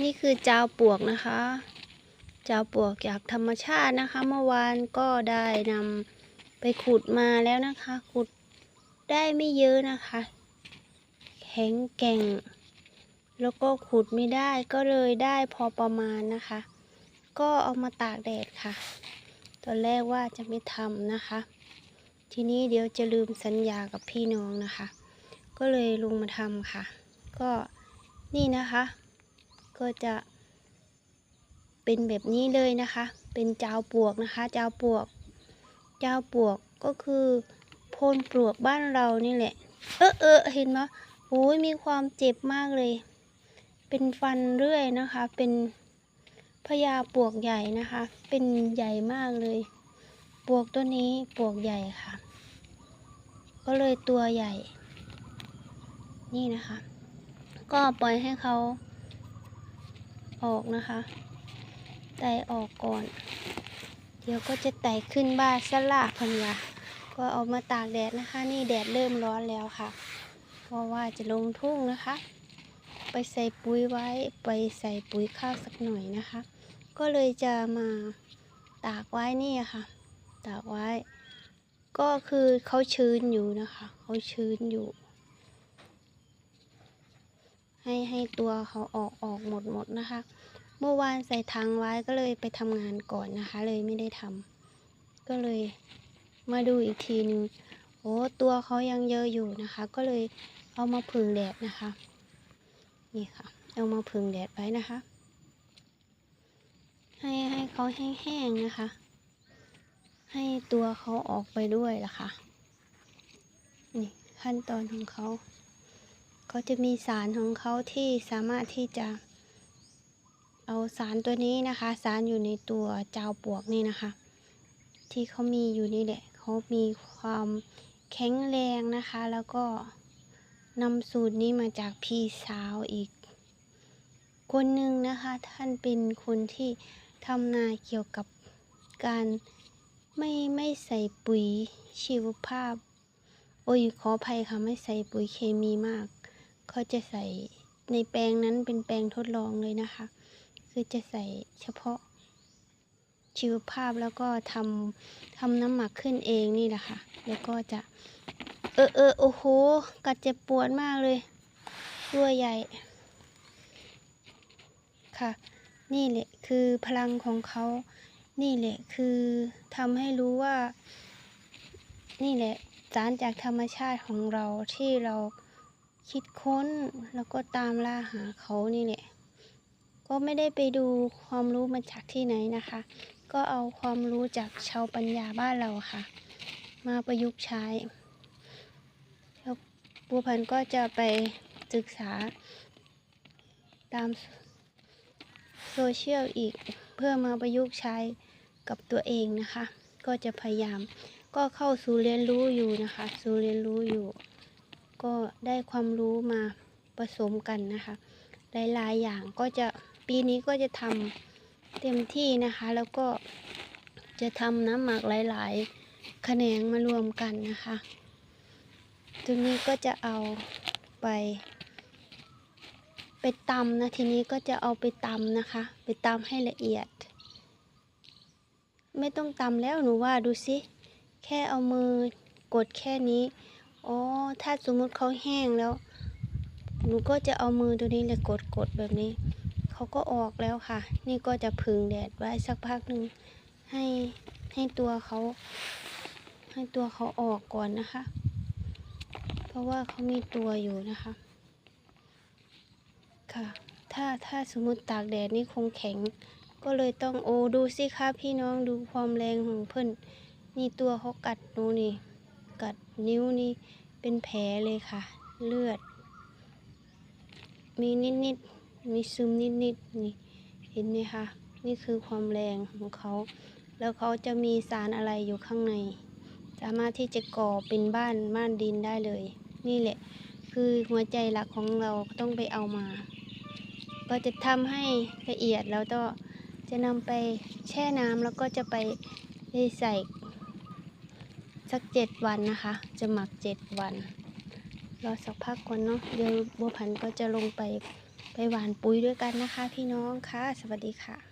นี่คือจาวปวกนะคะ จาวปวกจากธรรมชาตินะคะ เมื่อวานก็ได้นำไปขุดมาแล้วนะคะ ขุดได้ไม่เยอะนะคะ แข็งแกร่ง แล้วก็ขุดไม่ได้ก็เลยได้พอประมาณนะคะ ก็เอามาตากแดดค่ะ ตอนแรกว่าจะไม่ทำนะคะ ทีนี้เดี๋ยวจะลืมสัญญากับพี่น้องนะคะ ก็เลยลงมาทำค่ะ ก็นี่นะคะ ก็จะเป็นแบบนี้เลยนะคะ เป็นจาวปลวกนะคะ จาวปลวก จาวปลวกก็คือโพนปลวกบ้านเรานี่แหละ เออเออเห็นไหมโอ้ยมีความเจ็บมากเลย เป็นฟันเรื่อยนะคะ เป็นพญาปลวกใหญ่นะคะ เป็นใหญ่มากเลยปลวกตัวนี้ปลวกใหญ่ค่ะ ก็เลยตัวใหญ่ นี่นะคะ ก็ปล่อยให้เขา ออกนะคะ ไต่ออกก่อน เดี๋ยวก็จะไต่ขึ้นบ้านสลาพันละก็เอามาตากแดดนะคะ นี่แดดเริ่มร้อนแล้วค่ะ เพราะว่าจะลงทุ่งนะคะ ไปใส่ปุ๋ยไว้ไปใส่ปุ๋ยข้าวสักหน่อยนะคะ ก็เลยจะมาตากไว้นี่ค่ะ ตากไว้ ก็คือเขาชื้นอยู่นะคะ เขาชื้นอยู่ ให้ให้ตัวเขาออกออกหมดหมดนะคะ เมื่อวานใส่ถังไว้ก็เลยไปทำงานก่อนนะคะ เลยไม่ได้ทำก็เลยมาดูอีกทีนึงโอ้ตัวเขายังเยอะอยู่นะคะ ก็เลยเอามาพึ่งแดดนะคะ นี่ค่ะ เอามาพึ่งแดดไว้นะคะ ให้ให้เขาแห้งๆนะคะ ให้ตัวเขาออกไปด้วยล่ะค่ะนี่ขั้นตอนของเขา เขาจะมีสารของเขาที่สามารถที่จะ เอาสารตัวนี้นะคะ สารอยู่ในตัวจาวปวกนี่นะคะ ที่เขามีอยู่นี่แหละเขามีความแข็งแรงนะคะ แล้วก็นำสูตรนี้มาจากพี่สาวอีก คนหนึ่งนะคะ ท่านเป็นคนที่ทำนาเกี่ยวกับการไม่ไม่ใส่ปุ๋ยชีวภาพ โอ้ยขออภัยค่ะ ไม่ใส่ปุ๋ยเคมีมาก เขาจะใส่ในแปลงนั้นเป็นแปลงทดลองเลยนะคะ คือจะใส่เฉพาะชีวภาพแล้วก็ทำทำน้ำหมักขึ้นเองนี่แหละค่ะ แล้วก็จะ เออเออโอ้โห กัดเจ็บปวดมากเลยตัวใหญ่ ค่ะ นี่แหละคือพลังของเขา นี่แหละคือทำให้รู้ว่า นี่แหละสารจากธรรมชาติของเราที่เรา คิดค้นแล้วก็ตามล่าหาเขานี่แหละ ก็ไม่ได้ไปดูความรู้มาจากที่ไหนนะคะ ก็เอาความรู้จากชาวปัญญาบ้านเราค่ะ มาประยุกต์ใช้แล้วบัวพันธุ์ก็จะไปศึกษา ตามโซเชียลอีกเพื่อมาประยุกต์ใช้กับตัวเองนะคะ ก็จะพยายามก็เข้าสู่เรียนรู้อยู่นะคะ สู่เรียนรู้อยู่ ก็ได้ความรู้มาผสมกันนะคะ หลายๆอย่างก็จะปีนี้ก็จะทำเต็มที่นะคะ แล้วก็จะทำน้ำหมักหลายๆแขนงมารวมกันนะคะตรงนี้ก็จะเอาไป ไปตำนะทีนี้ก็จะเอาไปตำนะคะ ไปตำให้ละเอียด ไม่ต้องตำแล้วหนูว่าดูสิแค่เอามือกดแค่นี้ อ๋อ ถ้าสมมุติเขาแห้งแล้ว หนูก็จะเอามือตัวนี้เลยกดกดแบบนี้ เขาก็ออกแล้วค่ะ นี่ก็จะพึ่งแดดไว้สักพักหนึ่งให้ให้ตัวเขา ให้ตัวเขาออกก่อนนะคะ เพราะว่าเขามีตัวอยู่นะคะ ค่ะ ถ้าถ้าสมมติตากแดดนี่คงแข็ง ก็เลยต้องโอ้ดูสิคะพี่น้องดูความแรงของเพิ่นนี่ตัวเขากัดหนูนี่ กัดนิ้วนี่เป็นแผลเลยค่ะ เลือด มีนิดนิดๆมีซึมนิดนิดๆนี่เห็นไหมคะนี่คือความแรงของเขา แล้วเขาจะมีสารอะไรอยู่ข้างใน สามารถที่จะก่อเป็นบ้านบ้านดินได้เลย นี่แหละ คือหัวใจหลักของเราต้องไปเอามา ก็จะทำให้ละเอียดแล้วก็จะนำไปแช่น้ำแล้วก็จะไปใส่ สักเจ็ดวันนะคะ จะหมักเจ็ดวันรอสักพักก่อนเนาะเดี๋ยวบัวพันธุ์ก็จะลงไปไปหวานปุ๋ยด้วยกันนะคะ พี่น้องค่ะสวัสดีค่ะ